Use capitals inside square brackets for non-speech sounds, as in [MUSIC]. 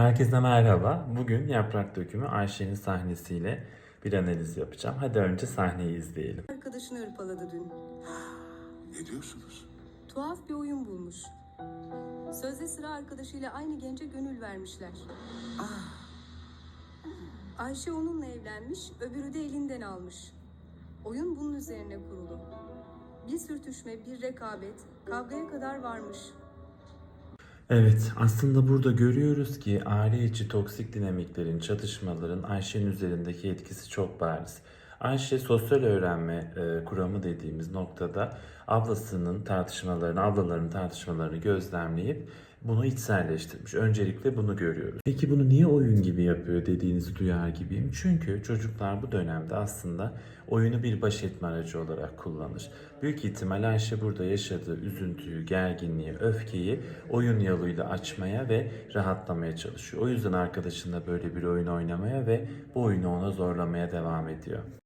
Herkese merhaba. Bugün Yaprak Dökümü Ayşe'nin sahnesiyle bir analiz yapacağım. Hadi önce sahneyi izleyelim. Arkadaşını hırpaladı dün. [GASPS] Ne diyorsunuz? Tuhaf bir oyun bulmuş. Sözde sıra arkadaşıyla aynı gence gönül vermişler. Ayşe onunla evlenmiş, öbürü de elinden almış. Oyun bunun üzerine kurulu. Bir sürtüşme, bir rekabet, kavgaya kadar varmış. Evet, aslında burada görüyoruz ki aile içi toksik dinamiklerin, çatışmaların Ayşe'nin üzerindeki etkisi çok bariz. Ayşe sosyal öğrenme e, kuramı dediğimiz noktada ablasının tartışmalarını, ablaların tartışmalarını gözlemleyip bunu içselleştirmiş. Öncelikle bunu görüyoruz. Peki bunu niye oyun gibi yapıyor dediğinizi duyar gibiyim. Çünkü çocuklar bu dönemde aslında oyunu bir baş etme aracı olarak kullanır. Büyük ihtimal Ayşe burada yaşadığı üzüntüyü, gerginliği, öfkeyi oyun yoluyla açmaya ve rahatlamaya çalışıyor. O yüzden arkadaşınla böyle bir oyun oynamaya ve bu oyunu ona zorlamaya devam ediyor.